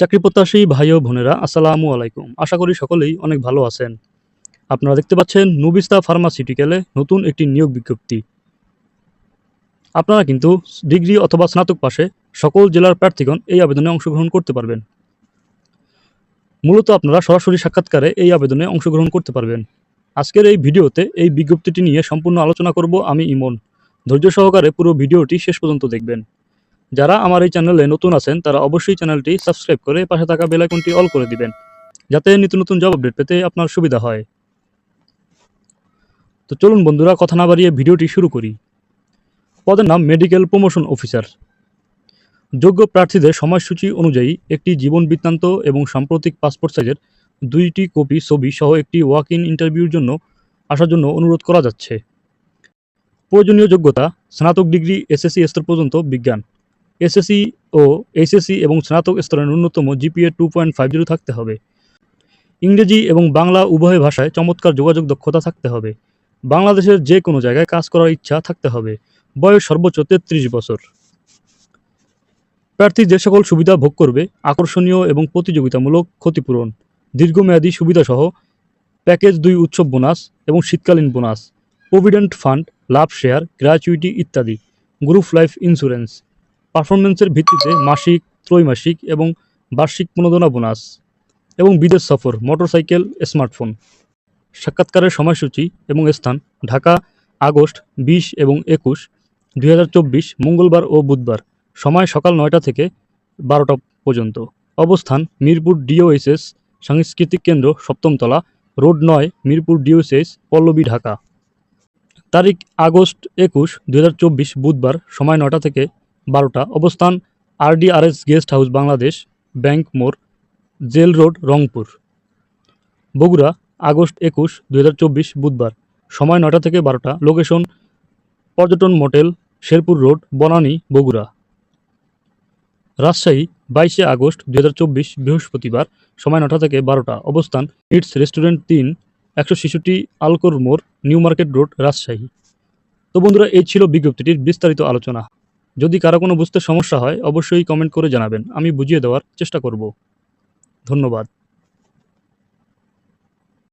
চাকরি প্রত্যাশী ভাই ও বোনেরা, আসসালামু আলাইকুম। আশা করি সকলেই অনেক ভালো আছেন। আপনারা দেখতে পাচ্ছেন নুবিস্তা ফার্মাসিউটিক্যালে নতুন একটি নিয়োগ বিজ্ঞপ্তি। আপনারা কিন্তু ডিগ্রি অথবা স্নাতক পাশে সকল জেলার প্রার্থীগণ এই আবেদনে অংশগ্রহণ করতে পারবেন। মূলত আপনারা সরাসরি সাক্ষাৎকারে এই আবেদনে অংশগ্রহণ করতে পারবেন। আজকের এই ভিডিওতে এই বিজ্ঞপ্তিটি নিয়ে সম্পূর্ণ আলোচনা করব আমি ইমন। ধৈর্য সহকারে পুরো ভিডিওটি শেষ পর্যন্ত দেখবেন। যারা আমার এই চ্যানেলে নতুন আছেন, তারা অবশ্যই চ্যানেলটি সাবস্ক্রাইব করে পাশে থাকা বেল আইকনটি অল করে দিবেন, যাতে নিত্য নতুন জব আপডেট পেতে আপনার সুবিধা হয়। তো চলুন বন্ধুরা, কথা না বাড়িয়ে ভিডিওটি শুরু করি। পদের নাম মেডিকেল প্রমোশন অফিসার যোগ্য প্রার্থীদের সময়সূচি অনুযায়ী একটি জীবন বৃত্তান্ত এবং সাম্প্রতিক পাসপোর্ট সাইজের দুইটি কপি ছবি সহ একটি ওয়াক ইন ইন্টারভিউর জন্য আসার জন্য অনুরোধ করা যাচ্ছে। প্রয়োজনীয় যোগ্যতা, স্নাতক ডিগ্রি এসএসসি স্তর পর্যন্ত বিজ্ঞান। এসএসসি ও এইচএসসি এবং স্নাতক স্তরের ন্যূনতম GPA two point five zero থাকতে হবে। ইংরেজি এবং বাংলা উভয় ভাষায় চমৎকার যোগাযোগ দক্ষতা থাকতে হবে। বাংলাদেশের যে কোনো জায়গায় কাজ করার ইচ্ছা থাকতে হবে। বয়স সর্বোচ্চ তেত্রিশ বছর। প্রার্থী যে সকল সুবিধা ভোগ করবে, আকর্ষণীয় এবং প্রতিযোগিতামূলক ক্ষতিপূরণ, দীর্ঘমেয়াদী সুবিধাসহ প্যাকেজ দুই উৎসব বোনাস এবং শীতকালীন বোনাস, প্রভিডেন্ট ফান্ড, লাভ শেয়ার, গ্র্যাচুইটি ইত্যাদি, গ্রুপ লাইফ ইন্স্যুরেন্স। পারফরমেন্সের ভিত্তিতে মাসিক, ত্রৈমাসিক এবং বার্ষিক প্রণোদনা বোনাস এবং বিদেশ সফর, মোটরসাইকেল, স্মার্টফোন। সাক্ষাৎকারের সময়সূচি এবং স্থান ঢাকা, আগস্ট বিশ এবং একুশ, দুই মঙ্গলবার ও বুধবার, সময় সকাল নয়টা থেকে বারোটা পর্যন্ত। অবস্থান মিরপুর ডিওএসএস সাংস্কৃতিক কেন্দ্র, সপ্তমতলা, রোড নয়, মিরপুর ডিওএসএস পল্লবী, ঢাকা। তারিখ আগস্ট একুশ, দুই বুধবার, সময় নটা থেকে বারোটা। অবস্থান, RDRS guest house, Bangladesh, bank মোড়, jail road, Rangpur. Bogura, August একুশ, দুই বুধবার। সময় নটা থেকে বারোটা। লোকেশন, পর্যটন মোটেল, শেরপুর রোড, বনানী, বগুড়া। রাজশাহী, বাইশে আগস্ট, দুই হাজার চব্বিশ, বৃহস্পতিবার। সময় নটা থেকে বারোটা। অবস্থান, ইটস রেস্টুরেন্ট তিন, একশো ছেষট্টি আলকোর মোড়, নিউ মার্কেট রোড, রাজশাহী। তো বন্ধুরা, এই ছিল বিজ্ঞপ্তিটির বিস্তারিত আলোচনা। যদি কারও কোনো বুঝতে সমস্যা হয়, অবশ্যই কমেন্ট করে জানাবেন। আমি বুঝিয়ে দেওয়ার চেষ্টা করব। ধন্যবাদ।